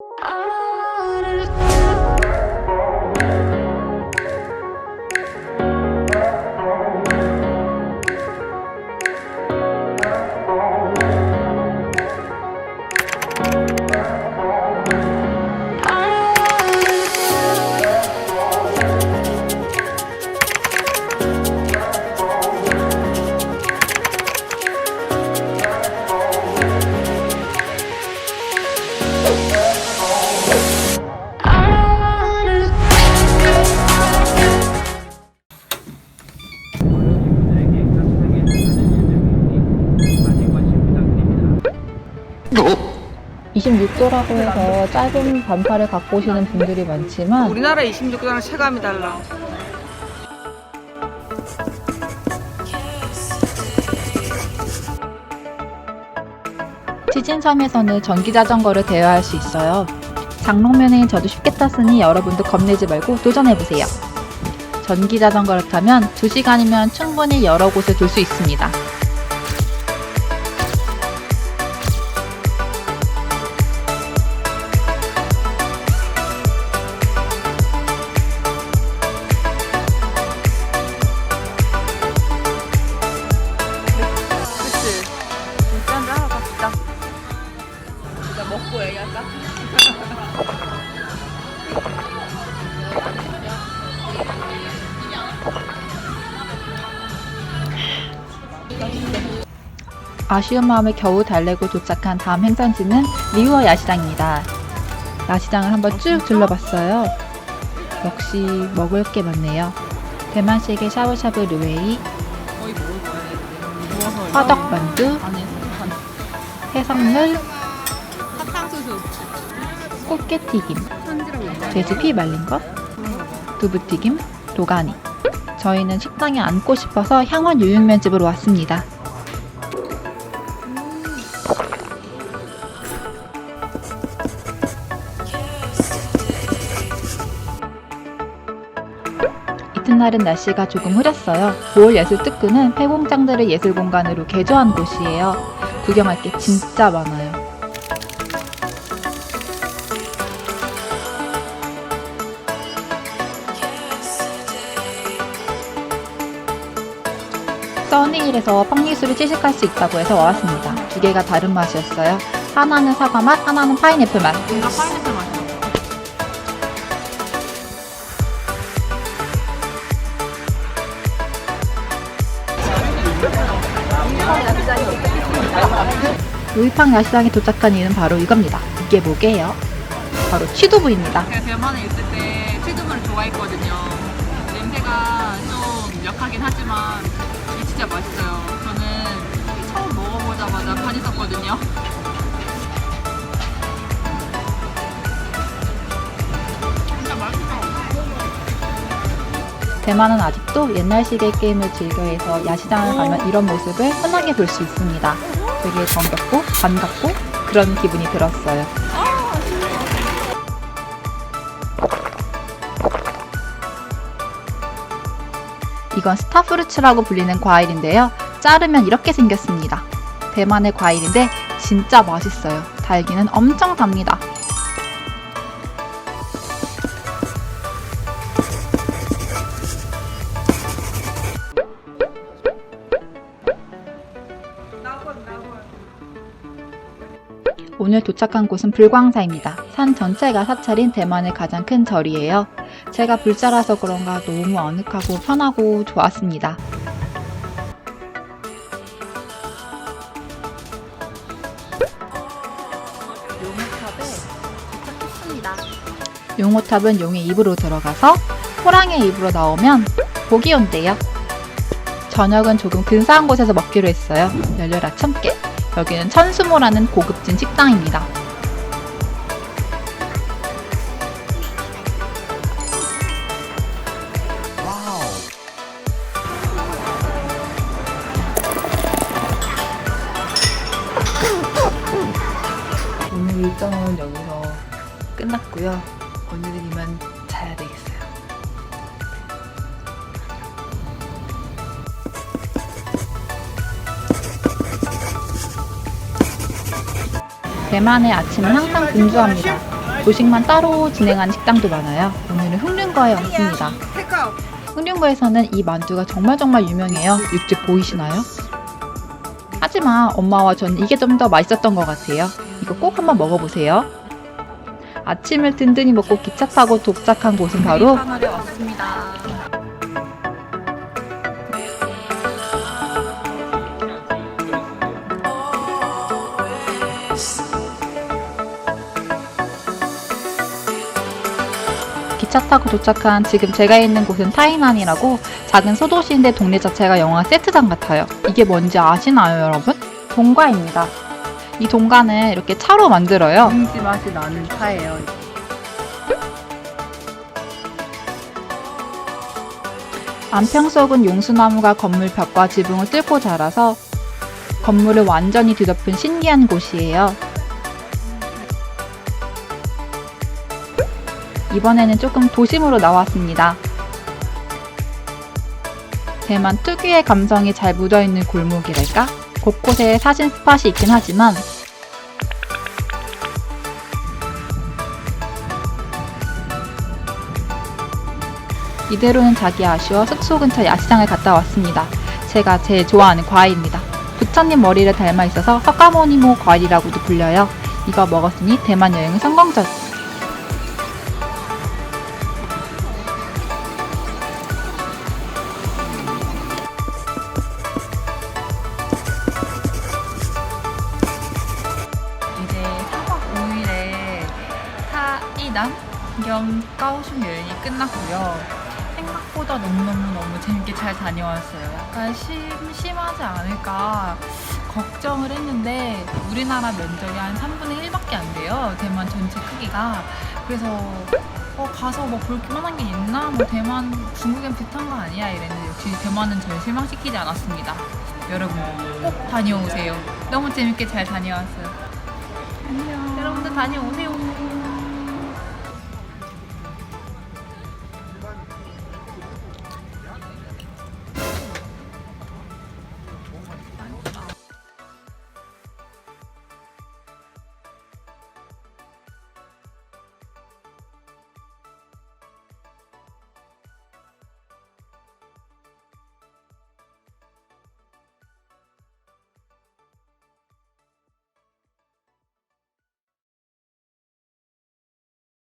어? 26도라고 해서 짧은 반팔을 갖고 오시는 분들이 많지만 우리나라 26도랑 체감이 달라. 치진섬에서는 전기 자전거를 대여할 수 있어요. 장롱면에 저도 쉽게 탔으니 여러분도 겁내지 말고 도전해보세요. 전기 자전거를 타면 2시간이면 충분히 여러 곳을 돌 수 있습니다. 먹고 얘기할까? 아쉬운 마음을 겨우 달래고 도착한 다음 행선지는 리우어 야시장입니다. 야시장을 한번 쭉 둘러봤어요. 역시 먹을 게 많네요. 대만식의 샤브샤브 르웨이, 거의 먹을 거야. 구워서 화덕 만두, 안에 한 해산물. 꽃게튀김, 연장. 돼지 피 말린 것, 두부튀김, 도가니. 저희는 식당에 앉고 싶어서 향원 유육면집으로 왔습니다. 이튿날은 날씨가 조금 흐렸어요. 보올 예술 특구는 폐공장들을 예술 공간으로 개조한 곳이에요. 구경할 게 진짜 많아요. 써니힐에서 팡리수를 채식할 수 있다고 해서 와왔습니다. 두 개가 다른 맛이었어요. 하나는 사과 맛, 하나는 파인애플 맛. 뭔가 파인애플 맛이야. 루이팡 야시장에 도착한 이유는 바로 이겁니다. 이게 뭐게요? 바로 취두부입니다. 제가 대만에 있을 때 치즈물을 좋아했거든요. 냄새가 좀 역하긴 하지만 진짜 맛있어요. 저는 처음 먹어보자마자. 진짜 맛있어. 대만은 아직도 옛날식의 게임을 즐겨해서 야시장을 가면 이런 모습을 흔하게 볼 수 있습니다. 되게 정겹고 반갑고 그런 기분이 들었어요. 이건 스타프루츠라고 불리는 과일인데요. 자르면 이렇게 생겼습니다. 대만의 과일인데 진짜 맛있어요. 달기는 엄청 답니다. 오늘 도착한 곳은 불광사입니다. 산 전체가 사찰인 대만의 가장 큰 절이에요. 제가 불자라서 그런가 너무 아늑하고 편하고 좋았습니다. 용호탑은 용의 입으로 들어가서 호랑이의 입으로 나오면 복이 온대요. 저녁은 조금 근사한 곳에서 먹기로 했어요. 열렬하 참깨. 여기는 천수모라는 고급진 식당입니다. 일정은 여기서 끝났고요. 오늘은 이만 자야 되겠어요. 대만의 아침은 항상 분주합니다. 조식만 따로 진행하는 식당도 많아요. 오늘은 흑륜거에 왔습니다. 흑륜거에서는 이 만두가 정말 정말 유명해요. 육즙 보이시나요? 하지만 엄마와 저는 이게 좀 더 맛있었던 것 같아요. 이거 꼭 한번 먹어보세요. 아침을 든든히 먹고 기차 타고 도착한 곳은 바로 왔습니다. 기차 타고 도착한 지금 제가 있는 곳은 타이난이라고 작은 소도시인데 동네 자체가 영화 세트장 같아요. 이게 뭔지 아시나요, 여러분? 동가입니다. 이 동가는 이렇게 차로 만들어요. 김치 맛이 나는 차예요. 안평석은 용수나무가 건물 벽과 지붕을 뚫고 자라서 건물을 완전히 뒤덮은 신기한 곳이에요. 이번에는 조금 도심으로 나왔습니다. 대만 특유의 감성이 잘 묻어있는 골목이랄까? 곳곳에 사진 스팟이 있긴 하지만 이대로는 자기 아쉬워 숙소 근처 야시장을 갔다 왔습니다. 제가 제일 좋아하는 과일입니다. 부처님 머리를 닮아 있어서 석가모니모 과일이라고도 불려요. 이거 먹었으니 대만 여행은 성공적. 겸 까오슝 여행이 끝났고요. 생각보다 너무너무너무 재밌게 잘 다녀왔어요. 약간 심심하지 않을까 걱정을 했는데 우리나라 면적이 한 3분의 1밖에 안 돼요. 대만 전체 크기가. 그래서 어, 가서 뭐 볼 만한 게 있나? 뭐 대만, 중국엔 비슷한 거 아니야? 이랬는데 역시 대만은 저를 실망시키지 않았습니다. 여러분 꼭 다녀오세요. 너무 재밌게 잘 다녀왔어요. 안녕. 여러분들 다녀오세요.